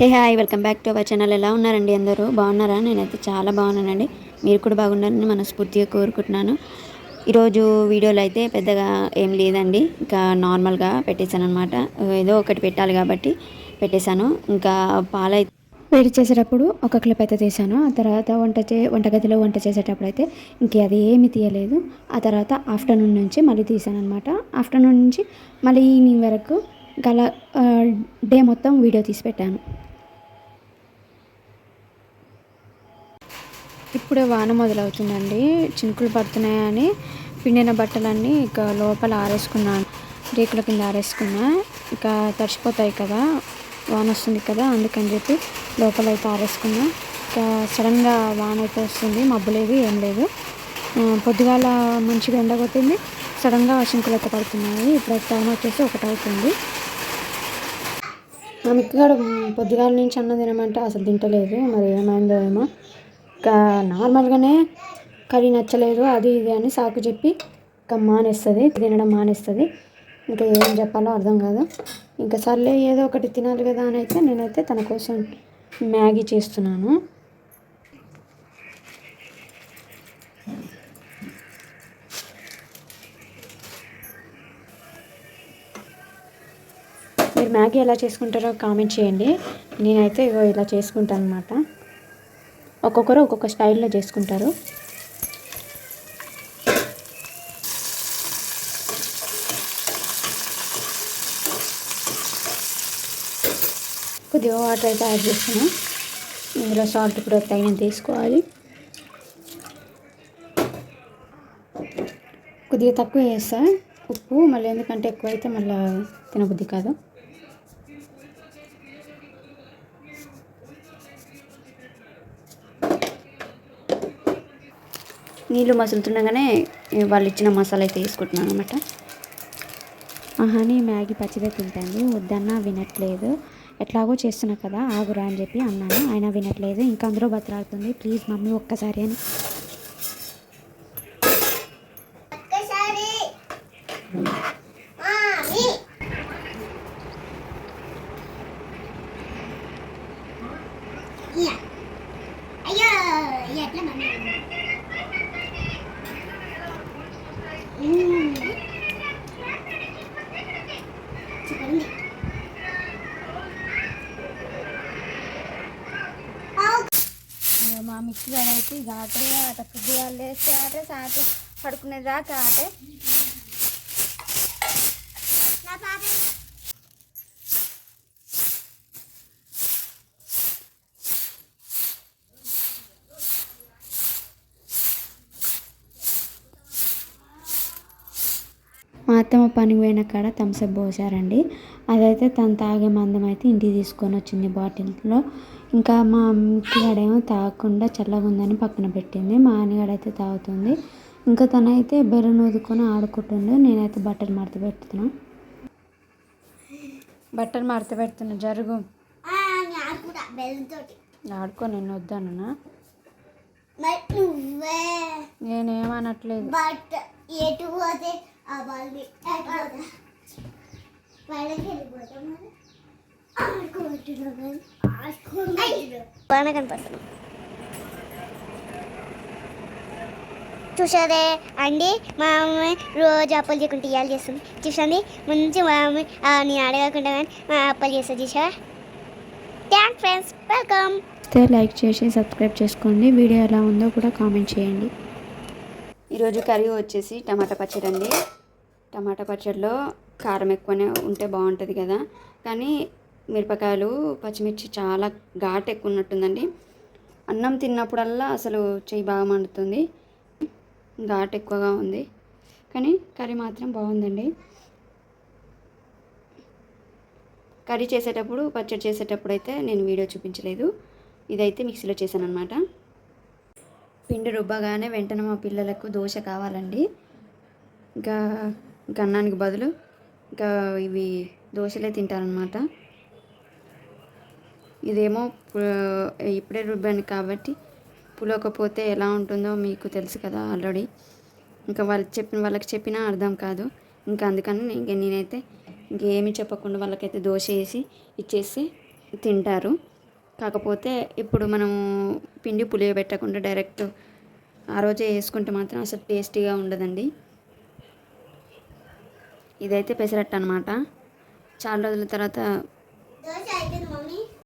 Hey hi welcome back to our channel ఎలా ఉన్నారండి అందరూ? బాగున్నారా? నేనైతే చాలా బాగున్నానండి. మీరు కూడా బాగున్నారని మనస్ఫూర్తిగా కోరుకుంటున్నాను. ఈరోజు వీడియోలో అయితే పెద్దగా ఏం లేదండి. ఇంకా నార్మల్గా పెట్టేశాను అనమాట ఏదో ఒకటి పెట్టాలి కాబట్టి పెట్టేశాను. ఇంకా పాలైతే వేడి చేసేటప్పుడు ఒక క్లిప్ అయితే తీసాను ఆ తర్వాత వంట చే వంటగదిలో వంట చేసేటప్పుడు అయితే ఇంక అది ఏమి తీయలేదు. ఆ తర్వాత ఆఫ్టర్నూన్ నుంచి మళ్ళీ తీసాను అనమాట ఆఫ్టర్నూన్ నుంచి మళ్ళీ ఈవినింగ్ వరకు గల డే మొత్తం వీడియో తీసి పెట్టాను. ఇప్పుడే వాన మొదలవుతుందండి. చినుకులు పడుతున్నాయని పిండిన బట్టలన్నీ ఇక లోపల ఆరేసుకున్నాను. రేకుల కింద ఆరేసుకున్నా. ఇక తడిచిపోతాయి కదా. వాన వస్తుంది కదా అందుకని చెప్పి లోపల అయితే ఆరేసుకున్నా. ఇక సడన్గా వాన అయితే వస్తుంది. మబ్బు లేదు ఏం లేదు. పొద్దుగాల మంచిగా ఎండ కొట్టింది. సడన్గా చినుకులు అయితే పడుతున్నాయి. ఇప్పుడు టైం వచ్చేసి ఒకటి అవుతుంది. మా మిక్కగాడు పొద్దుగాల నుంచి అన్నం తినమంటే అసలు తింటలేదు. మరి ఏమైందో ఏమో. నార్మల్గానే కర్రీ నచ్చలేదు అది ఇది అని సాకు చెప్పి ఇంకా మానేస్తుంది తినడం మానేస్తుంది. ఇంకా ఏం చెప్పాలో అర్థం కాదు. ఇంకా సర్లే ఏదో ఒకటి తినాలి కదా అని అయితే నేనైతే తన కోసం మ్యాగీ చేస్తున్నాను. మీరు మ్యాగీ ఎలా చేసుకుంటారో కామెంట్ చేయండి. నేనైతే ఇగో ఇలా చేసుకుంటాను అనమాట ఒక్కొక్కరు ఒక్కొక్క స్టైల్లో చేసుకుంటారు. కొద్దిగా వాటర్ అయితే యాడ్ చేస్తాను. ఇందులో సాల్ట్ కూడా తగిన తీసుకోవాలి కొద్దిగా తక్కువ వేస్తా. ఉప్పు మళ్ళీ ఎందుకంటే ఎక్కువ అయితే మళ్ళీ తినబుద్ధి కాదు. నీళ్ళు మసులుతుండగానే వాళ్ళు ఇచ్చిన మసాలా అయితే వేసుకుంటున్నాను అనమాట ఆహాని మ్యాగీ పచ్చిదే తింటాంది. వద్దన్నా వినట్లేదు. ఎట్లాగో చేస్తున్నా కదా ఆగురా అని చెప్పి అన్నాను. ఆయన వినట్లేదు. ఇంకా అందరూ బతలాడుతుంది. ప్లీజ్ మమ్మీ ఒక్కసారి అని. అయ్యో ఎట్లా మా మిక్సీ గారు అయితే ఇక ఆటే ఆట పొద్దుగా లేస్తే ఆటే సాయంత్రం పడుకునే దాకా ఆటే. నా పాప. మా అత్తమ్మ పనికి పోయిన కాడ థమ్స్అప్ పోసారండి. అదైతే తను తాగే మందం అయితే ఇంటికి తీసుకొని వచ్చింది బాటిల్లో. ఇంకా మా అమ్మకిగాడేమో తాగకుండా చల్లగా ఉందని పక్కన పెట్టింది. మా ఆయనగాడైతే తాగుతుంది. ఇంకా తనైతే బెర్రెను ఊదుకొని ఆడుకుంటుండే. నేనైతే బట్టలు మడత పెడుతున్నా. బట్టలు మడత పెడుతున్నా. జరుగు. ఆడుకో నేను నువ్వే. నేనేమనట్లేదు. ఎటు పోతే ఆ బాల్ని ఎటు పోతా వాళ్ళకి వెళ్ళిపోతాం మరి ఆడుకోబట్టున్నాం కానీ ఆడుకోబట్టున్నాం బాగా కనపడుతున్నాం చూసారే అండి మా మమ్మీ రోజు అప్పలు చేయకుండా ఇయ్యాలి చేస్తుంది. చూసండి మంచి మా మమ్మీ ఆ, నేను అడగకుండా కానీ మా అప్పలు చేస్తుంది చూసా థ్యాంక్ ఫ్రెండ్స్ వెల్కమ్ అయితే లైక్ చేసి సబ్స్క్రైబ్ చేసుకోండి. వీడియో ఎలా ఉందో కూడా కామెంట్ చేయండి. ఈరోజు కర్రీ వచ్చేసి టమాటా పచ్చడి అండి. టమాటా పచ్చడిలో కారం ఎక్కువనే ఉంటే బాగుంటుంది కదా. కానీ మిరపకాయలు పచ్చిమిర్చి చాలా ఘాట్ ఎక్కువ ఉన్నట్టుందండి అన్నం తిన్నప్పుడల్లా అసలు చెయ్యి బాగా మండుతుంది. ఘాట్ ఎక్కువగా ఉంది. కానీ కర్రీ మాత్రం బాగుందండి. కర్రీ చేసేటప్పుడు పచ్చడి చేసేటప్పుడు అయితే నేను వీడియో చూపించలేదు. ఇదైతే మిక్సీలో చేశాను అనమాట పిండి రుబ్బగానే వెంటనే మా పిల్లలకు దోశ కావాలండి. ఇంకా ఇంకా అన్నానికి బదులు ఇంకా ఇవి దోశలే తింటారనమాట ఇదేమో ఇప్పుడే రుబ్బాను కాబట్టి పులకపోతే ఎలా ఉంటుందో మీకు తెలుసు కదా ఆల్రెడీ. ఇంకా వాళ్ళకి చెప్పిన వాళ్ళకి చెప్పినా అర్థం కాదు. ఇంకా అందుకని ఇంక నేనైతే ఇంకేమీ చెప్పకుండా వాళ్ళకైతే దోశ వేసి ఇచ్చేసి తింటారు. కాకపోతే ఇప్పుడు మనము పిండి పులియబెట్టకుండా డైరెక్ట్ ఆ రోజే వేసుకుంటే మాత్రం అసలు టేస్టీగా ఉండదండి. ఇదైతే పెసరట్టు అనమాట చాలా రోజుల తర్వాత